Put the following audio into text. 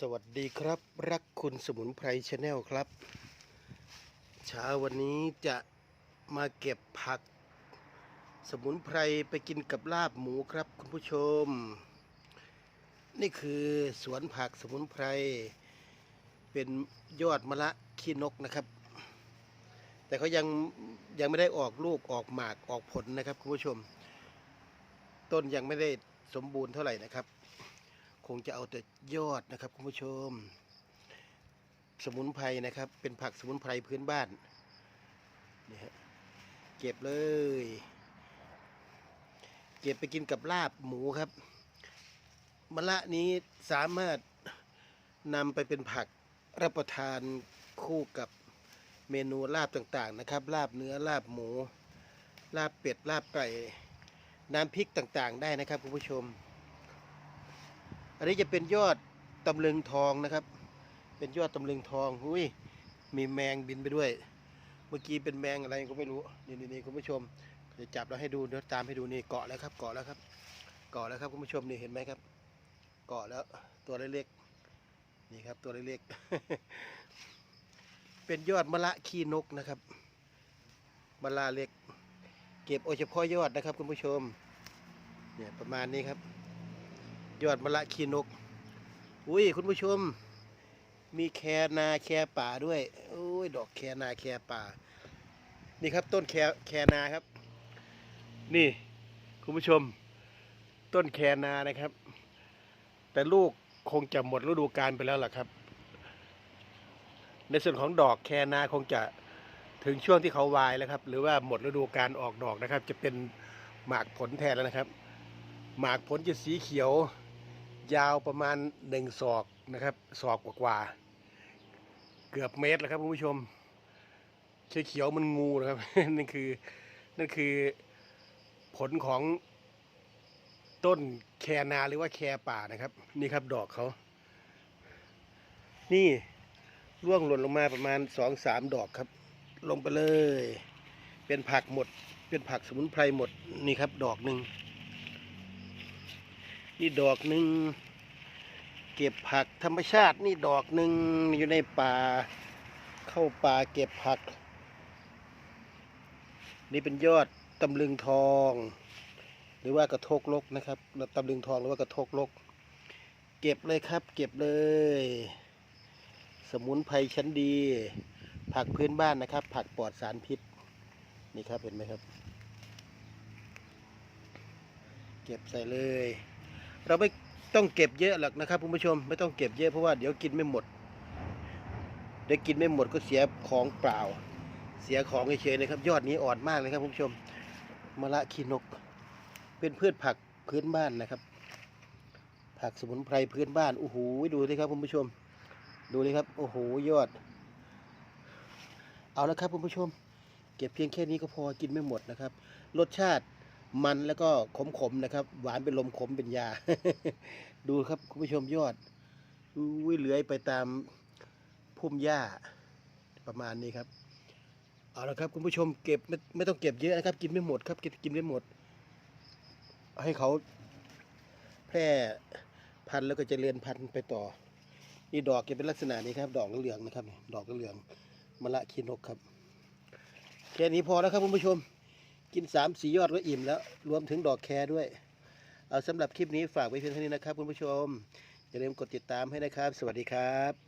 สวัสดีครับ รักคุณสมุนไพรชาแนลครับเช้าวันนี้จะมาเก็บผัก สมุนไพรไปกินกับลาบหมูครับคุณผู้ชม นี่คือสวนผักสมุนไพร เป็นยอดมะละขี้นกนะครับ แต่เขายังยังไม่ได้ออกลูกออกหมากออกผลนะครับคุณผู้ชม ต้นยังไม่ได้สมบูรณ์เท่าไหร่นะครับ คงจะเอาแต่ยอดนะครับคุณผู้ชม สมุนไพรนะครับ เป็นผักสมุนไพรพื้นบ้านนี่ฮะเก็บเลย เก็บไปกินกับลาบหมูครับมะละนี้สามารถนำไปเป็นผักรับประทานคู่กับเมนูลาบต่างๆนะครับ ลาบเนื้อลาบหมู ลาบเป็ดลาบไก่น้ำพริกต่างๆ ได้นะครับคุณผู้ชม นนี้จะเป็นยอดตำลึงทองนะครับ เป็นยอดตำลึงทองอุ้ยมีแมงบินไปด้วย เมื่อกี้เป็นแมงอะไรก็ไม่รู้นี่นี่คุณผู้ชมจะจับแล้วให้ดูเดี๋ยวตามให้ดูนี่เกาะแล้วครับเกาะแล้วครับ เกาะแล้วครับคุณผู้ชมนี่เห็นไหมครับ เกาะแล้วตัวเล็กๆนี่ครับตัวเล็กๆเป็นยอดมะละขี้นกนะครับมะละเล็ก เก็บเอเฉพาะยอดนะครับคุณผู้ชมเนี่ยประมาณนี้ครับ ยอดมะละขีนก อุ้ยคุณผู้ชม มีแคนาแคป่าด้วยโอ้ยดอกแคนาแคป่า นี่ครับต้นแคแคนาครับ นี่คุณผู้ชม ต้นแคนานะครับ แต่ลูกคงจะหมดฤดูกาลไปแล้วล่ะครับ ในส่วนของดอกแคนาคงจะถึงช่วงที่เขาวายแล้วครับ หรือว่าหมดฤดูกาลออกดอกนะครับ จะเป็นหมากผลแทนแล้วนะครับ หมากผลจะสีเขียว ยาวประมาณหนึ่งศอกนะครับศอกกว่าๆเกือบเมตรแล้วครับคุณผู้ชมเขียวเขียวมันงูนะครับ นั่นคือนั่นคือผลของต้นแคนาหรือว่าแคป่านะครับ นี่ครับดอกเขา นี่ร่วงหล่นลงมาประมาณสองสามดอกครับ ลงไปเลย เป็นผักหมด เป็นผักสมุนไพรหมดนี่ครับดอกหนึ่ง นี่ดอกหนึ่งเก็บผักธรรมชาตินี่ดอกหนึ่งอยู่ในป่า เข้าป่าเก็บผัก นี่เป็นยอดตำลึงทอง หรือว่ากระทกลกนะครับตำลึงทองหรือว่ากระทกลก เก็บเลยครับ เก็บเลย สมุนไพรชั้นดี ผักพื้นบ้านนะครับ ผักปลอดสารพิษนี่ครับเห็นไหมครับ เก็บใส่เลย เราไม่ต้องเก็บเยอะหรอกนะครับคุณผู้ชมไม่ต้องเก็บเยอะเพราะว่าเดี๋ยวกินไม่หมด เดี๋ยวกินไม่หมดก็เสียของเปล่า เสียของเฉยๆนะครับ ยอดนี้อ่อนมากเลยครับคุณผู้ชมมะละขีนก เป็นพืชผักพื้นบ้านนะครับ ผักสมุนไพรพื้นบ้านโอ้โหดูสิครับคุณผู้ชม ดูเลยครับโอ้โหยอด เอาละครับคุณผู้ชม เก็บเพียงแค่นี้ก็พอกินไม่หมดนะครับ รสชาติ มันแล้วก็ขมๆนะครับ หวานเป็นลมขมเป็นยา ดูครับคุณผู้ชมยอดอุ้ยเลื้อยไปตามพุ่มหญ้าประมาณนี้ครับเอาละครับคุณผู้ชมเก็บไม่ไม่ต้องเก็บเยอะนะครับ กินไม่หมดครับกินกินไม่หมด ให้เขาแพร่พันธุ์แล้วก็จเจริญพันธุ์ไปต่อ นี่ดอกจะเป็นลักษณะนี้ครับ ดอกเหลืองนะครับ ดอกเหลืองมะละขีนกครับแค่นี้พอแล้วครับคุณผู้ชม กินสามสียอดก็อิ่มแล้ว รวมถึงดอกแครด้วย เอาสำหรับคลิปนี้ฝากไว้เพียงเท่านี้นะครับคุณผู้ชม อย่าลืมกดติดตามให้นะครับ สวัสดีครับ